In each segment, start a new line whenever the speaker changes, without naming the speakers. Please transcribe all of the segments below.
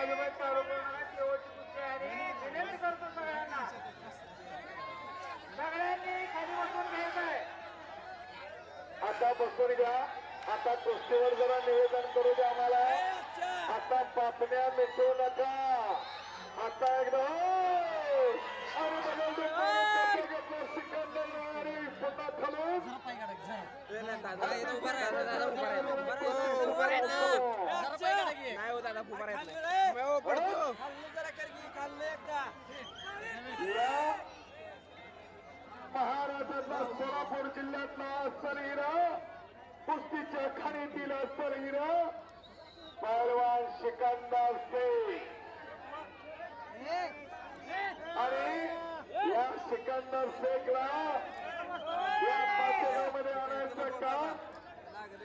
बसलोय मी
इथे अजिबात चालू करू नका शेवटची कुस्ती आहे. आणि विनंती करतो सगळ्यांना सगळ्यांनी खाली बसून घ्यायचं आहे. आता बसून घ्या. आता कुस्तीवर जरा निवेदन करू द्या आम्हाला. आता पापण्या मिटवू नका. आता एकदा
उभा राहा दादा उभा राहा उभा राहा. उभा राहा. जरा पाय काढा की. नाही हो दादा उभा राहत पडतो
या महाराष्ट्रातला सोलापूर जिल्ह्यातला अस्सल हिरा कुस्तीच्या खाणीतील अस्सल हिरा पहलवान सिकंदर शेख आणि या सिकंदर शेखला या पाचव्यामध्ये आणायचं काम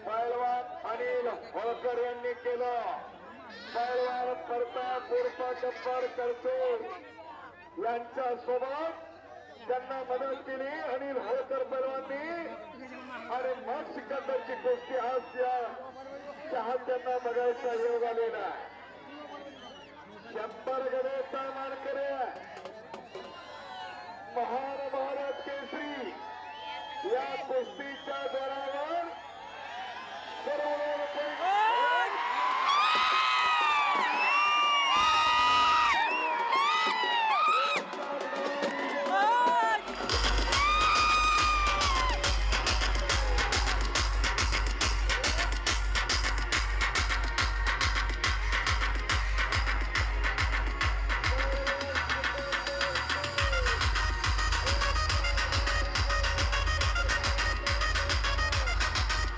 पहलवान अनिल होळकर यांनी केलं. पहलवान करता उर्फ गब्बर करतूर यांच्या सोबत त्यांना मदत केली अनिल होळकर पहलवाननी आणि मग सिकंदरची गोष्टी आज या चाहत्यांना बघायचा योग आलेला. शंभर गडेचा मानकरे. महान महाराज केसरी. या कुस्तीच्या दरावर